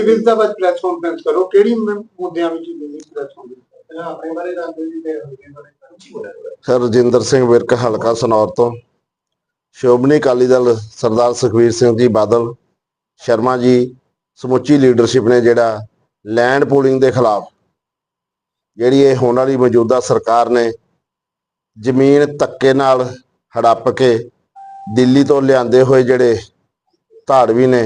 ਹਾਂਜੀ ਵਿਰਤਾ ਬਾਅਦ press conference ਕਰੋ। ਕਿਹੜੀ ਮ- ਮੁੱਦਿਆਂ ਵਿੱਚ ਮਿਲੀ ਪ੍ਰੈਸ ਕਾਨਫਰੰਸ ਆਪਣੇ ਬਾਰੇ ਦੱਸੋ ਜੀ ਤੇ ਆਪਣੇ ਬਾਰੇ ਸਰ ਰਜਿੰਦਰ ਸਿੰਘ ਵਿਰਕ ਹਲਕਾ ਸਨੌਰ ਤੋਂ। ਸ਼ੋਭਨੀ ਅਕਾਲੀ ਦਲ ਸਰਦਾਰ ਸੁਖਵੀਰ ਸਿੰਘ ਜੀ ਬਾਦਲ ਸ਼ਰਮਾ ਜੀ ਸਮੁੱਚੀ ਲੀਡਰਸ਼ਿਪ ਨੇ ਜਿਹੜਾ ਲੈਂਡ ਪੂਲਿੰਗ ਦੇ ਖਿਲਾਫ ਜਿਹੜੀ ਇਹ ਹੋਣ ਵਾਲੀ ਮੌਜੂਦਾ ਸਰਕਾਰ ਨੇ ਜ਼ਮੀਨ ਧੱਕੇ ਨਾਲ ਹੜੱਪ ਕੇ ਦਿੱਲੀ ਤੋਂ ਲਿਆਂਦੇ ਹੋਏ ਜਿਹੜੇ ਧਾੜਵੀ ਨੇ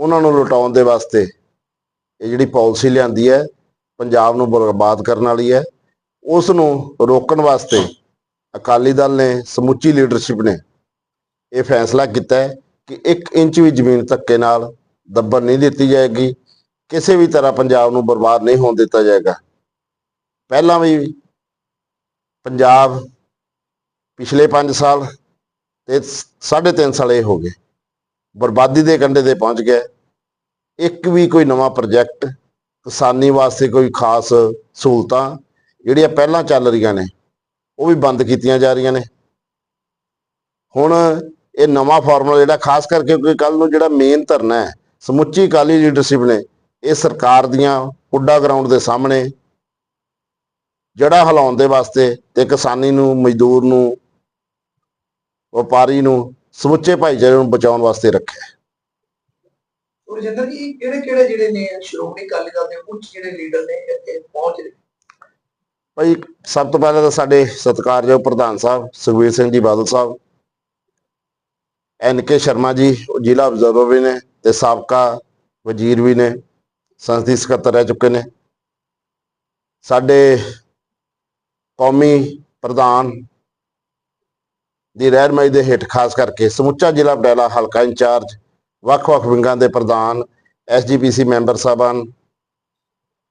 ਉਹਨਾਂ ਨੂੰ ਲੁਟਾਉਣ ਦੇ ਵਾਸਤੇ ਇਹ ਜਿਹੜੀ ਪਾਲਿਸੀ ਲਿਆਂਦੀ ਹੈ, ਪੰਜਾਬ ਨੂੰ ਬਰਬਾਦ ਕਰਨ ਵਾਲੀ ਹੈ, ਉਸ ਨੂੰ ਰੋਕਣ ਵਾਸਤੇ ਅਕਾਲੀ ਦਲ ਨੇ, ਸਮੁੱਚੀ ਲੀਡਰਸ਼ਿਪ ਨੇ ਇਹ ਫੈਸਲਾ ਕੀਤਾ ਹੈ ਕਿ 1 ਇੰਚ ਵੀ ਜ਼ਮੀਨ ਧੱਕੇ ਨਾਲ ਦੱਬਣ ਨਹੀਂ ਦਿੱਤੀ ਜਾਏਗੀ, ਕਿਸੇ ਵੀ ਤਰ੍ਹਾਂ ਪੰਜਾਬ ਨੂੰ ਬਰਬਾਦ ਨਹੀਂ ਹੋਣ ਦਿੱਤਾ ਜਾਏਗਾ। ਪਹਿਲਾਂ ਵੀ ਪੰਜਾਬ ਪਿਛਲੇ 5 ਸਾਲ ਤੇ 3.5 ਸਾਲ ਇਹ ਹੋ ਗਏ। ਬਰਬਾਦੀ ਦੇ ਕੰਢੇ ਤੇ ਪਹੁੰਚ ਗਿਆ। ਇੱਕ ਵੀ ਕੋਈ ਨਵਾਂ ਪ੍ਰੋਜੈਕਟ ਕਿਸਾਨੀ ਵਾਸਤੇ ਕੋਈ ਖਾਸ ਸਹੂਲਤਾਂ ਜਿਹੜੀਆਂ ਪਹਿਲਾਂ ਚੱਲ ਰਹੀਆਂ ਨੇ, ਉਹ ਵੀ ਬੰਦ ਕੀਤੀਆਂ ਜਾ ਰਹੀਆਂ ਨੇ। ਹੁਣ ਇਹ ਨਵਾਂ ਫਾਰਮੂਲਾ ਜਿਹੜਾ, ਖਾਸ ਕਰਕੇ ਕਿਉਂਕਿ ਕੱਲ ਨੂੰ ਜਿਹੜਾ ਮੇਨ ਧਰਨਾ ਹੈ, ਸਮੁੱਚੀ ਅਕਾਲੀ ਲੀਡਰਸ਼ਿਪ ਨੇ, ਇਹ ਸਰਕਾਰ ਦੀਆਂ ਪੁੱਡਾ ਗਰਾਊਂਡ ਦੇ ਸਾਹਮਣੇ ਜੜਾ ਹਿਲਾਉਣ ਦੇ ਵਾਸਤੇ ਤੇ ਕਿਸਾਨੀ ਨੂੰ, ਮਜ਼ਦੂਰ ਨੂੰ, ਵਪਾਰੀ ਨੂੰ ਸਮੁੱਚੇ ਭਾਈਚਾਰੇ ਨੂੰ ਬਚਾਉਣ ਵਾਸਤੇ ਰੱਖਿਆ ਰਜਿੰਦਰ ਜੀ ਕਿਹੜੇ ਕਿਹੜੇ ਜਿਹੜੇ ਨੇ ਸ਼੍ਰੋਮਣੀ ਅਕਾਲੀ ਦਲ ਦੇ ਉੱਚ ਜਿਹੜੇ ਲੀਡਰ ਨੇ ਇੱਥੇ ਪਹੁੰਚ ਰਹੇ? ਭਾਈ ਸਭ ਤੋਂ ਪਹਿਲਾਂ ਤਾਂ ਸਾਡੇ ਸਤਿਕਾਰਯੋਗ ਪ੍ਰਧਾਨ ਸਾਹਿਬ ਸੁਖਬੀਰ ਸਿੰਘ ਜੀ ਬਾਦਲ ਸਾਹਿਬ ਐਨ ਕੇ ਸ਼ਰਮਾ ਜੀ ਜ਼ਿਲ੍ਹਾ ਅਬਜ਼ਰਵਰ ਵੀ ਨੇ ਤੇ ਸਾਬਕਾ ਵਜ਼ੀਰ ਵੀ ਨੇ ਸੰਸਦੀ ਸਕੱਤਰ ਰਹਿ ਚੁੱਕੇ ਨੇ। ਸਾਡੇ ਕੌਮੀ ਪ੍ਰਧਾਨ ਦੀ ਰਹਿਨਮਾਈ ਦੇ ਹੇਠ ਖਾਸ ਕਰਕੇ ਸਮੁੱਚਾ ਜ਼ਿਲ੍ਹਾ ਪਟਿਆਲਾ ਹਲਕਾ ਇੰਚਾਰਜ, ਵੱਖ-ਵੱਖ ਵਿੰਗਾਂ ਦੇ ਪ੍ਰਧਾਨ, ਐਸਜੀਪੀਸੀ ਮੈਂਬਰ ਸਾਹਿਬਾਨ,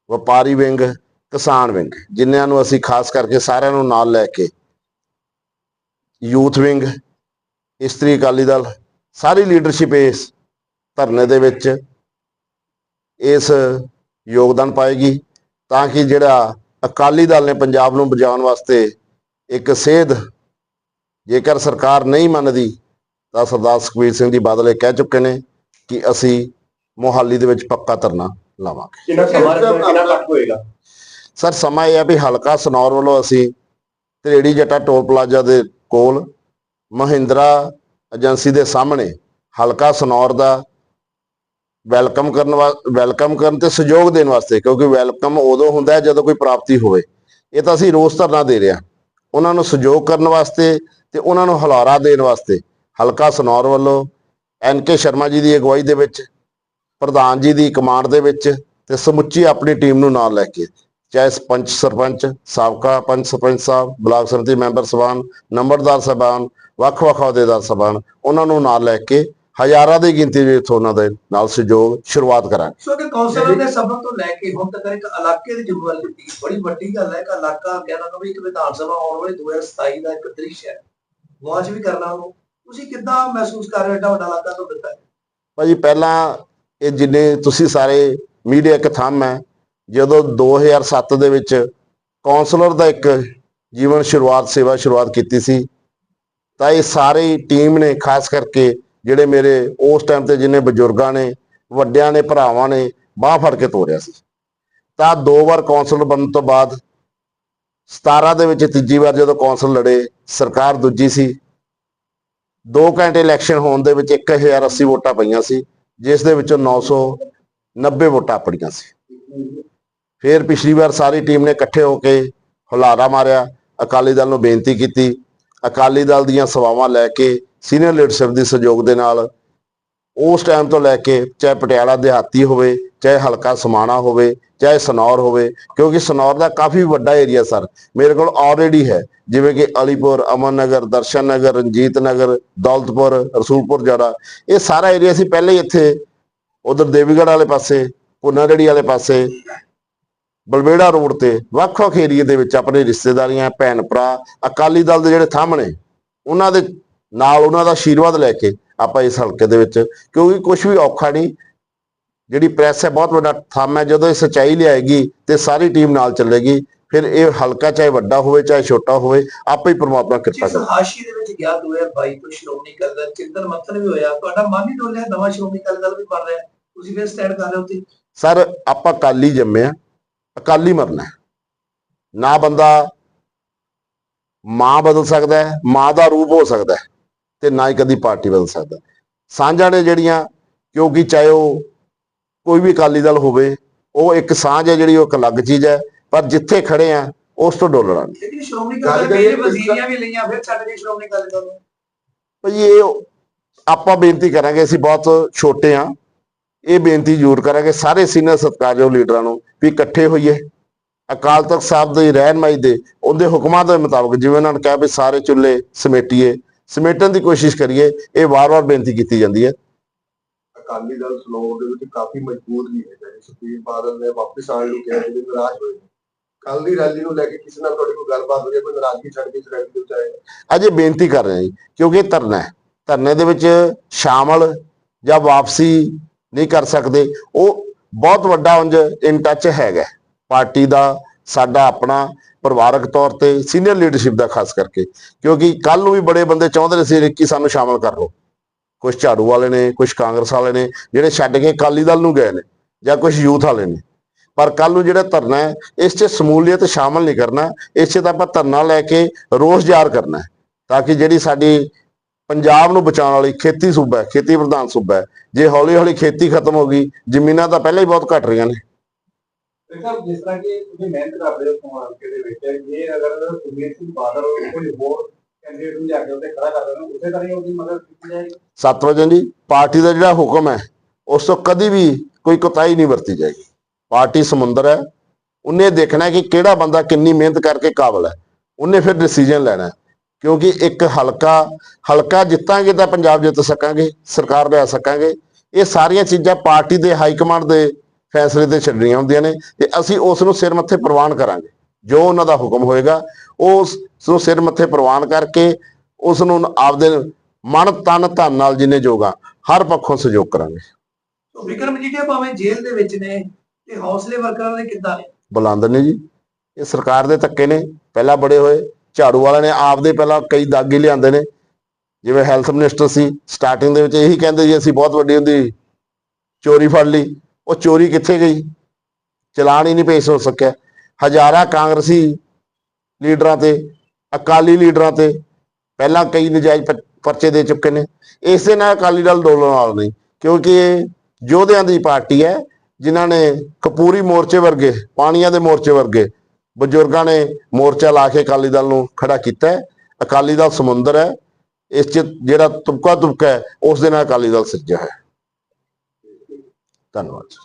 ਵਪਾਰੀ ਵਿੰਗ, ਕਿਸਾਨ ਵਿੰਗ, ਜਿਨ੍ਹਾਂ ਨੂੰ ਅਸੀਂ ਖਾਸ ਕਰਕੇ ਸਾਰਿਆਂ ਨੂੰ ਨਾਲ ਲੈ ਕੇ ਯੂਥ ਵਿੰਗ, ਇਸਤਰੀ ਅਕਾਲੀ ਦਲ, ਸਾਰੀ ਲੀਡਰਸ਼ਿਪ ਇਸ ਧਰਨੇ ਦੇ ਵਿੱਚ ਇਸ ਯੋਗਦਾਨ ਪਾਏਗੀ ਤਾਂ ਕਿ ਜਿਹੜਾ ਅਕਾਲੀ ਦਲ ਨੇ ਪੰਜਾਬ ਨੂੰ ਬਚਾਉਣ ਵਾਸਤੇ ਇੱਕ ਸੇਧ ਜੇਕਰ ਸਰਕਾਰ ਨਹੀਂ ਮੰਨਦੀ ਤਾਂ ਸਰਦਾਰ ਸੁਖਬੀਰ ਸਿੰਘ ਜੀ ਬਾਦਲ ਇਹ ਕਹਿ ਚੁੱਕੇ ਨੇ ਕਿ ਅਸੀਂ ਮੋਹਾਲੀ ਦੇ ਵਿੱਚ ਪੱਕਾ ਧਰਨਾ ਲਾਵਾਂਗੇ। ਕਿੰਨਾ ਸਮਾਂ ਕਿੰਨਾ ਕੱਟ ਹੋਏਗਾ? ਸਰ ਸਮਾਂ ਇਹ ਹੈ ਵੀ ਹਲਕਾ ਸਨੌਰ ਵੱਲੋਂ ਅਸੀਂ ਤਰੇੜੀ ਜੱਟਾ ਟੋਲ ਪਲਾਜ਼ਾ ਦੇ ਕੋਲ ਮਹਿੰਦਰਾ ਏਜੰਸੀ ਦੇ ਸਾਹਮਣੇ ਹਲਕਾ ਸਨੌਰ ਦਾ ਵੈਲਕਮ ਕਰਨ ਵਾ ਵੈਲਕਮ ਕਰਨ ਤੇ ਸਹਿਯੋਗ ਦੇਣ ਵਾਸਤੇ ਕਿਉਂਕਿ ਵੈਲਕਮ ਉਦੋਂ ਹੁੰਦਾ ਹੈ ਜਦੋਂ ਕੋਈ ਪ੍ਰਾਪਤੀ ਹੋਵੇ। ਇਹ ਤਾਂ ਅਸੀਂ ਰੋਸ ਧਰਨਾ ਦੇ ਰਹੇ ਉਹਨਾਂ ਨੂੰ ਸਹਿਯੋਗ ਕਰਨ ਵਾਸਤੇ ਤੇ ਉਹਨਾਂ ਨੂੰ ਹਲਾਰਾ ਦੇਣ ਵਾਸਤੇ ਹਲਕਾ ਸਨੌਰ ਵੱਲੋਂ ਐਨ ਕੇ ਸ਼ਰਮਾ ਜੀ ਦੀ ਅਗਵਾਈ ਦੇ ਵਿੱਚ, ਪ੍ਰਧਾਨ ਜੀ ਦੀ ਕਮਾਂਡ ਦੇ ਵਿੱਚ ਤੇ ਸਮੁੱਚੀ ਆਪਣੀ ਟੀਮ ਨੂੰ ਨਾਲ ਲੈ ਕੇ ਚਾਹੇ ਪੰਚ ਸਰਪੰਚ, ਸਾਬਕਾ ਪੰਚ, ਸਰਪੰਚ ਸਾਹਿਬ, ਬਲਾਕ ਸਮਿਤੀ ਮੈਂਬਰ ਸਭਾਨ ਨੰਬਰਦਾਰ ਸਭਾਨ ਵੱਖ-ਵੱਖ ਅਹੁਦੇਦਾਰ ਸਭਾਨ ਉਹਨਾਂ ਨੂੰ ਨਾਲ ਲੈ ਕੇ ਹਜ਼ਾਰਾਂ ਦੀ ਗਿਣਤੀ ਵਿੱਚ ਉਹਨਾਂ ਦੇ ਨਾਲ ਸਹਿਯੋਗ ਸ਼ੁਰੂਆਤ ਕਰਾਂਗੇ। ਸੋ ਕਿ ਕੌਂਸਲਰ ਦੇ ਸਬਕ ਤੋਂ ਲੈ ਕੇ ਹੁਣ ਤੱਕ ਇੱਕ ਇਲਾਕੇ ਦੀ ਜ਼ਿੰਮੇਵਾਰੀ ਦਿੱਤੀ ਬੜੀ ਵੱਡੀ ਗੱਲ ਹੈ ਕਿ ਇਲਾਕਾ ਕਹਿਣਾ ਨੂੰ ਵੀ ਇੱਕ ਵਿਧਾਨ ਸਭਾ ਆਉਣ ਵਾਲੇ 2027 ਦਾ ਇੱਕ ਦ੍ਰਿਸ਼ ਹੈ। ਵਾਚ ਵੀ ਕਰਨਾ ਉਹਨੂੰ। ਤੁਸੀਂ ਕਿੱਦਾਂ ਮਹਿਸੂਸ ਕਰ ਰਹੇ ਹੋ ਵੱਡਾ ਇਲਾਕਾ ਤੋਂ ਦਿੱਤਾ? ਭਾਜੀ, ਪਹਿਲਾਂ ਇਹ ਜਿੰਨੇ ਤੁਸੀਂ ਸਾਰੇ ਮੀਡੀਆ ਇੱਕ ਥੰਮ ਹੈ, ਜਦੋਂ 2007 ਦੇ ਵਿੱਚ ਕਾਉਂਸਲਰ ਦਾ ਇੱਕ ਜੀਵਨ ਸ਼ੁਰੂਆਤ, ਸੇਵਾ ਸ਼ੁਰੂਆਤ ਕੀਤੀ ਸੀ, ਤਾਂ ਇਹ ਸਾਰੀ ਟੀਮ ਨੇ, ਖਾਸ ਕਰਕੇ ਜਿਹੜੇ ਮੇਰੇ ਉਸ ਟਾਈਮ ਤੇ ਜਿੰਨੇ ਬਜ਼ੁਰਗਾਂ ਨੇ, ਵੱਡਿਆਂ ਨੇ, ਭਰਾਵਾਂ ਨੇ, ਬਾਹ ਫੜ ਕੇ ਤੋਰਿਆ ਸੀ। ਤਾਂ ਦੋ ਵਾਰ ਕਾਉਂਸਲਰ ਬਣਨ ਤੋਂ ਬਾਅਦ 17 ਦੇ ਵਿੱਚ ਤੀਜੀ ਵਾਰ ਜਦੋਂ ਕੌਂਸਲ ਲੜੇ, ਸਰਕਾਰ ਦੂਜੀ ਸੀ। 2 ਘੰਟੇ ਇਲੈਕਸ਼ਨ ਹੋਣ ਦੇ ਵਿੱਚ 1080 ਵੋਟਾਂ ਪਈਆਂ ਸੀ, ਜਿਸ ਦੇ ਵਿੱਚੋਂ 990 ਵੋਟਾਂ ਆਪਣੀਆਂ ਸੀ। ਫਿਰ ਪਿਛਲੀ ਵਾਰ ਸਾਰੀ ਟੀਮ ਨੇ ਇਕੱਠੇ ਹੋ ਕੇ ਹੁਲਾਰਾ ਮਾਰਿਆ। ਅਕਾਲੀ ਦਲ ਨੂੰ ਬੇਨਤੀ ਕੀਤੀ। ਅਕਾਲੀ ਦਲ ਦੀਆਂ ਸੇਵਾਵਾਂ ਲੈ ਕੇ ਸੀਨੀਅਰ ਲੀਡਰਸ਼ਿਪ ਦੀ ਸਹਿਯੋਗ ਦੇ ਨਾਲ ਉਸ ਟਾਈਮ ਤੋਂ ਲੈ ਕੇ ਚਾਹੇ ਪਟਿਆਲਾ ਦਿਹਾਤੀ ਹੋਵੇ, ਚਾਹੇ ਹਲਕਾ ਸਮਾਣਾ ਹੋਵੇ, ਚਾਹੇ ਸਨੌਰ ਹੋਵੇ, ਕਿਉਂਕਿ ਸਨੌਰ ਦਾ ਕਾਫੀ ਵੱਡਾ ਏਰੀਆ ਸਰ। ਮੇਰੇ ਕੋਲ ਆਲਰੇਡੀ ਹੈ। ਜਿਵੇਂ ਕਿ ਅਲੀਪੁਰ ਅਮਨ ਨਗਰ ਦਰਸ਼ਨ ਨਗਰ, ਰਣਜੀਤ ਨਗਰ, ਦੌਲਤਪੁਰ, ਰਸੂਲਪੁਰ ਜੜਾ ਇਹ ਸਾਰਾ ਏਰੀਆ ਸੀ ਪਹਿਲੇ ਹੀ ਇੱਥੇ ਉਧਰ ਦੇਵੀਗੜ੍ਹ ਵਾਲੇ ਪਾਸੇ, ਪੁਨਾਰੜੀ ਵਾਲੇ ਪਾਸੇ ਬਲਬੇੜਾ ਰੋਡ ਤੇ ਵੱਖ-ਵੱਖ ਏਰੀਏ ਦੇ ਵਿੱਚ ਆਪਣੇ ਰਿਸ਼ਤੇਦਾਰੀਆਂ ਭੈਣ ਭਰਾ ਅਕਾਲੀ ਦਲ ਦੇ ਜਿਹੜੇ ਥਾਮਣੇ ਉਹਨਾਂ ਦੇ ਨਾਲ ਉਹਨਾਂ ਦਾ ਆਸ਼ੀਰਵਾਦ ਲੈ ਕੇ ਆਪਾਂ ਇਸ ਹਲਕੇ ਦੇ ਵਿੱਚ ਕਿਉਂਕਿ ਕੁਝ ਵੀ ਔਖਾ ਨਹੀਂ। ਜਿਹੜੀ ਪ੍ਰੈਸ ਹੈ ਬਹੁਤ ਵੱਡਾ ਥੰਮ ਹੈ। ਜਦੋਂ ਇਹ ਸਚਾਈ ਲਿਆਏਗੀ ਤੇ ਸਾਰੀ ਟੀਮ ਨਾਲ ਚੱਲੇਗੀ ਫਿਰ ਇਹ ਹਲਕਾ ਚਾਹੇ ਵੱਡਾ ਹੋਵੇ ਚਾਹੇ ਛੋਟਾ ਹੋਵੇ ਆਪੇ ਹੀ ਪ੍ਰਮਾਤਮਾ ਕਿਰਪਾ ਕਰੇ। ਹਾਸ਼ੀ ਦੇ ਵਿੱਚ ਗਿਆ 2022 ਤੋਂ ਸ਼੍ਰੋਮਣੀ ਅਕਾਲੀ ਦਲ ਚਿੰਤਨ ਮੰਥਨ ਵੀ ਹੋਇਆ। ਤੁਹਾਡਾ ਮਨ ਹੀ ਡੋਲਿਆ ਨਵਾਂ ਸ਼੍ਰੋਮਣੀ ਅਕਾਲੀ ਦਲ ਵੀ ਬਣ ਰਿਹਾ। ਤੁਸੀਂ ਫਿਰ ਸਟੈਂਡ ਕਰ ਰਹੇ ਹੋ ਤੇ ਸਰ ਆਪਾਂ ਅਕਾਲੀ ਜੰਮੇ ਆ ਅਕਾਲੀ ਮਰਨਾ ਹੈ। ਨਾ ਬੰਦਾ ਮਾਂ ਬਦਲ ਸਕਦਾ ਹੈ ਮਾਂ ਦਾ ਰੂਪ ਹੋ ਸਕਦਾ ਹੈ। ਤੇ ਨਾ ਹੀ ਕਦੀ ਪਾਰਟੀ ਬਦਲ ਸਕਦਾ। ਸਾਂਝਾਂ ਨੇ ਜਿਹੜੀਆਂ ਕਿਉਂਕਿ ਚਾਹੇ ਉਹ ਕੋਈ ਵੀ ਅਕਾਲੀ ਦਲ ਹੋਵੇ ਉਹ ਇੱਕ ਸਾਂਝ ਹੈ ਜਿਹੜੀ ਉਹ ਇੱਕ ਅਲੱਗ ਚੀਜ਼ ਹੈ ਪਰ ਜਿੱਥੇ ਖੜੇ ਆ ਉਸ ਤੋਂ ਡੋਲਣਾ ਨਹੀਂ ਸ਼੍ਰੋਮਣੀ ਗੱਲ ਕਰੀਏ ਵਜ਼ੀਰੀਆਂ ਵੀ ਲਈਆਂ ਫਿਰ ਛੱਡ ਕੇ ਸ਼੍ਰੋਮਣੀ ਦਲ ਨੂੰ? ਭਈ ਇਹ ਆਪਾਂ ਬੇਨਤੀ ਕਰਾਂਗੇ ਅਸੀਂ ਬਹੁਤ ਛੋਟੇ ਆ ਇਹ ਬੇਨਤੀ ਜ਼ਰੂਰ ਕਰਾਂਗੇ ਸਾਰੇ ਸੀਨੀਅਰ ਸਤਿਕਾਰਯੋਗ ਲੀਡਰਾਂ ਨੂੰ ਵੀ ਇਕੱਠੇ ਹੋਈਏ। ਅਕਾਲ ਤਖਤ ਸਾਹਿਬ ਦੀ ਰਹਿਨਮਾਈ ਦੇ ਉਹਦੇ ਹੁਕਮਾਂ ਦੇ ਮੁਤਾਬਕ ਜਿਵੇਂ ਉਹਨਾਂ ਨੇ ਕਿਹਾ ਵੀ ਸਾਰੇ ਚੁੱਲ੍ਹੇ ਸਮੇਟੀਏ ਸਮੇਟਣ ਦੀ ਕੋਸ਼ਿਸ਼ ਕਰੀਏ ਇਹ ਵਾਰ-ਵਾਰ ਬੇਨਤੀ ਕੀਤੀ ਜਾਂਦੀ ਹੈ। ਅਕਾਲੀ ਦਲ ਸਲੋਰ ਦੇ ਵਿੱਚ ਕਾਫੀ ਮਜ਼ਬੂਤ ਵੀ ਹੈ ਜਿਵੇਂ ਸੁਖਬੀਰ ਬਾਦਲ ਨੇ ਵਾਪਸ ਆਉਣ ਨੂੰ ਕਿਹਾ ਜਿਹੜੇ ਨਾਰਾਜ਼ ਹੋਏ ਕੱਲ ਦੀ ਰੈਲੀ ਨੂੰ ਲੈ ਕੇ ਕਿਸੇ ਨਾਲ ਤੁਹਾਡੀ ਕੋਈ ਗੱਲਬਾਤ ਹੋਈ ਹੈ? ਕੋਈ ਨਾਰਾਜ਼ਗੀ ਛੱਡ ਕੇ ਰੈਲੀ ਦੇ ਆਏ ਅਜੇ ਬੇਨਤੀ ਕਰ ਰਹੇ ਹਾਂ ਜੀ ਕਿਉਂਕਿ ਧਰਨਾ ਹੈ। ਧਰਨੇ ਦੇ ਵਿੱਚ ਸ਼ਾਮਲ ਜਾਂ ਵਾਪਸੀ ਨਹੀਂ ਕਰ ਸਕਦੇ। ਉਹ ਬਹੁਤ ਵੱਡਾ ਉਂਝ ਇਨ ਟੱਚ ਹੈਗਾ ਪਾਰਟੀ ਦਾ ਸਾਡਾ ਆਪਣਾ ਪਰਿਵਾਰਕ ਤੌਰ ਤੇ ਸੀਨੀਅਰ ਲੀਡਰਸ਼ਿਪ ਦਾ ਖਾਸ ਕਰਕੇ, ਕਿਉਂਕਿ ਕੱਲ ਨੂੰ ਵੀ ਬੜੇ ਬੰਦੇ ਚਾਹੁੰਦੇ ਨੇ ਸੀ ਕਿ ਸਾਨੂੰ ਸ਼ਾਮਲ ਕਰ ਲਓ। ਕੁਝ ਝਾੜੂ ਵਾਲੇ ਨੇ ਕੁਝ ਕਾਂਗਰਸ ਵਾਲੇ ਨੇ, ਜਿਹੜੇ ਛੱਡ ਕੇ ਅਕਾਲੀ ਦਲ ਨੂੰ ਗਏ ਨੇ ਜਾਂ ਕੁਝ ਯੂਥ ਵਾਲੇ ਨੇ। ਪਰ ਕੱਲ ਨੂੰ ਜਿਹੜਾ ਧਰਨਾ ਹੈ, ਇਸ 'ਚ ਸਮੂਲੀਅਤ ਸ਼ਾਮਲ ਨਹੀਂ ਕਰਨਾ, ਇਸ 'ਚ ਤਾਂ ਆਪਾਂ ਧਰਨਾ ਲੈ ਕੇ ਰੋਸ ਜ਼ਾਹਰ ਕਰਨਾ ਤਾਂ ਕਿ ਜਿਹੜੀ ਸਾਡੀ ਪੰਜਾਬ ਨੂੰ ਬਚਾਉਣ ਵਾਲੀ ਖੇਤੀ ਸੂਬਾ ਹੈ, ਖੇਤੀ ਪ੍ਰਧਾਨ ਸੂਬਾ ਹੈ, ਜੇ ਹੌਲੀ ਹੌਲੀ ਖੇਤੀ ਖਤਮ ਹੋ ਗਈ, ਜ਼ਮੀਨਾਂ ਤਾਂ ਪਹਿਲਾਂ ਹੀ ਬਹੁਤ ਘਟ ਰਹੀਆਂ ਨੇ। ਸਰ, ਜਿਸ ਤਰ੍ਹਾਂ ਕਿ ਤੁਸੀਂ ਮਿਹਨਤ ਕਰਦੇ ਹੋ ਸਮਾਜ ਦੇ ਵਿੱਚ, ਇਹ ਅਗਰ ਸੁਖਬੀਰ ਸਿੰਘ ਬਾਦਲ ਕੋਈ ਹੋਰ ਕੈਂਡੀਡੇਟ ਨੂੰ ਲਿਆ ਕੇ ਉਹਦੇ ਖੜਾ ਕਰ ਦੇਣ, ਉਸੇ ਤਰ੍ਹਾਂ ਹੀ ਉਹਦੀ ਮਦਦ ਕੀਤੀ ਜਾਏਗੀ। ਸਤਵਜਨ ਜੀ ਪਾਰਟੀ ਦਾ ਜਿਹੜਾ ਹੁਕਮ ਹੈ, ਉਸ ਤੋਂ ਕਦੀ ਵੀ ਕੋਈ ਕੁਤਾਹੀ ਨਹੀਂ ਵਰਤੀ ਜਾਏਗੀ। ਪਾਰਟੀ ਸਮੁੰਦਰ ਹੈ, ਉਹਨੇ ਦੇਖਣਾ ਕਿ ਕਿਹੜਾ ਬੰਦਾ ਕਿੰਨੀ ਮਿਹਨਤ ਕਰਕੇ ਕਾਬਲ ਹੈ। ਉਹਨੇ ਫਿਰ ਡਿਸੀਜਨ ਲੈਣਾ ਕਿਉਂਕਿ ਇੱਕ ਹਲਕਾ ਹਲਕਾ ਜਿੱਤਾਂਗੇ ਤਾਂ ਪੰਜਾਬ ਜਿੱਤ ਸਕਾਂਗੇ, ਸਰਕਾਰ ਲਿਆ ਸਕਾਂਗੇ। ਇਹ ਸਾਰੀਆਂ ਚੀਜ਼ਾਂ ਪਾਰਟੀ ਦੇ ਹਾਈ ਕਮਾਂਡ ਦੇ ਫੈਸਲੇ ਤੇ ਛੱਡਣੀਆਂ ਹੁੰਦੀਆਂ ਨੇ ਤੇ ਅਸੀਂ ਉਸ ਨੂੰ ਸਿਰ ਮੱਥੇ ਪ੍ਰਵਾਨ ਕਰਾਂਗੇ। ਜੋ ਉਹਨਾਂ ਦਾ ਹੁਕਮ ਹੋਏਗਾ ਉਸ ਨੂੰ ਸਿਰ ਮੱਥੇ ਪ੍ਰਵਾਨ ਕਰਕੇ ਉਸ ਨੂੰ ਆਪਦੇ ਮਨ ਤਨ ਧਨ ਨਾਲ ਜਿੰਨੇ ਜੋਗਾ ਹਰ ਪੱਖੋਂ ਸਹਿਯੋਗ ਕਰਾਂਗੇ। ਸੋ ਵਿਕਰਮ ਮਜੀਠੀਆ ਭਾਵੇਂ ਜੇਲ੍ਹ ਦੇ ਵਿੱਚ ਨੇ ਤੇ ਹੌਸਲੇ ਵਰਕਰਾਂ ਦੇ ਕਿੱਦਾਂ ਨੇ? ਬੁਲੰਦ ਨੇ ਜੀ। ਇਹ ਸਰਕਾਰ ਦੇ ਧੱਕੇ ਨੇ ਪਹਿਲਾਂ ਬੜੇ ਹੋਏ। ਝਾੜੂ ਵਾਲਿਆਂ ਨੇ ਆਪਦੇ ਪਹਿਲਾਂ ਕਈ ਦਾਗੇ ਲਿਆਂਦੇ ਨੇ। ਜਿਵੇਂ ਹੈਲਥ ਮਿਨਿਸਟਰ ਸੀ ਸਟਾਰਟਿੰਗ ਦੇ ਵਿੱਚ ਇਹੀ ਕਹਿੰਦੇ ਜੀ ਅਸੀਂ ਬਹੁਤ ਵੱਡੀ ਉਹਦੀ ਚੋਰੀ ਫੜ ਲਈ। ਉਹ ਚੋਰੀ ਕਿੱਥੇ ਗਈ? ਚਲਾਨ ਹੀ ਨਹੀਂ ਪੇਸ਼ ਹੋ ਸਕਿਆ। ਹਜ਼ਾਰਾਂ ਕਾਂਗਰਸੀ ਲੀਡਰਾਂ ਤੇ, ਅਕਾਲੀ ਲੀਡਰਾਂ ਤੇ ਪਹਿਲਾਂ ਕਈ ਨਜਾਇਜ਼ ਪਰਚੇ ਦੇ ਚੁੱਕੇ ਨੇ। ਇਸੇ ਨਾਲ ਅਕਾਲੀ ਦਲ ਡੋਲਣ ਵਾਲਾ ਨਹੀਂ, ਕਿਉਂਕਿ ਇਹ ਯੋਧਿਆਂ ਦੀ ਪਾਰਟੀ ਹੈ, ਜਿਨ੍ਹਾਂ ਨੇ ਕਪੂਰੀ ਮੋਰਚੇ ਵਰਗੇ, ਪਾਣੀਆਂ ਦੇ ਮੋਰਚੇ ਵਰਗੇ ਬਜ਼ੁਰਗਾਂ ਨੇ ਮੋਰਚਾ ਲਾ ਕੇ ਅਕਾਲੀ ਦਲ ਨੂੰ ਖੜਾ ਕੀਤਾ ਹੈ। ਅਕਾਲੀ ਦਲ ਸਮੁੰਦਰ ਹੈ। ਇਸ 'ਚ ਜਿਹੜਾ ਤੁਪਕਾ ਤੁਪਕਾ ਹੈ, ਉਸ ਦੇ ਨਾਲ ਅਕਾਲੀ ਦਲ ਸਿਰਜਿਆ ਹੈ। ਧੰਨਵਾਦ।